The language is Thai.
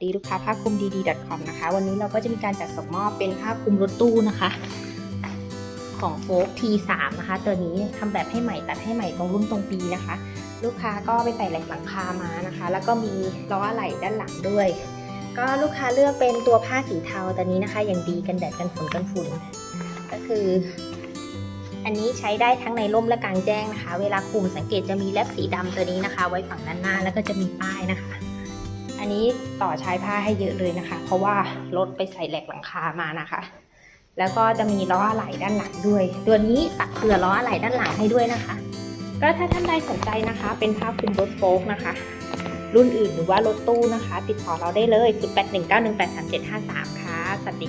cd.com นะคะ วันนี้เราก็จะมีการจัดส่งมอบเป็นผ้าคลุมรถตู้นะคะ ของโฟก T3 นะคะ ตัวนี้ทำแบบให้ใหม่ตัดให้ใหม่ตรงรุ่นตรงปีนะคะ ลูกค้าก็ไปใส่แหลกหลังคามานะคะ แล้วก็มีล้ออะไหล่ด้านหลังด้วย ก็ลูกค้าเลือกเป็นตัวผ้าสีเทาตัวนี้นะคะ อย่างดีกันแดดกันฝนกันฝุ่นก็คือ อันนี้ใช้ได้ทั้งในร่มและกลางแจ้งนะคะ เวลาคลุมสังเกตจะมีแลบสีดำตัวนี้นะคะ ไว้ฝั่งด้านหน้าแล้วก็จะมีป้ายนะคะ อันนี้ต่อชายผ้าให้เยอะเลยนะคะ เพราะว่ารถไปใส่แหลกหลังคามานะคะ แล้วก็จะมีล้ออะไหล่ด้านหลังด้วย ตัวนี้ตัดเผื่อล้ออะไหล่ด้านหลังให้ด้วยนะคะ ก็ถ้าท่านใดสนใจนะคะ เป็นผ้าคลุมรถโฟกนะคะ รุ่นอื่นหรือว่ารถตู้นะคะ ติดต่อเราได้เลย0819183753 ค่ะสวัสดี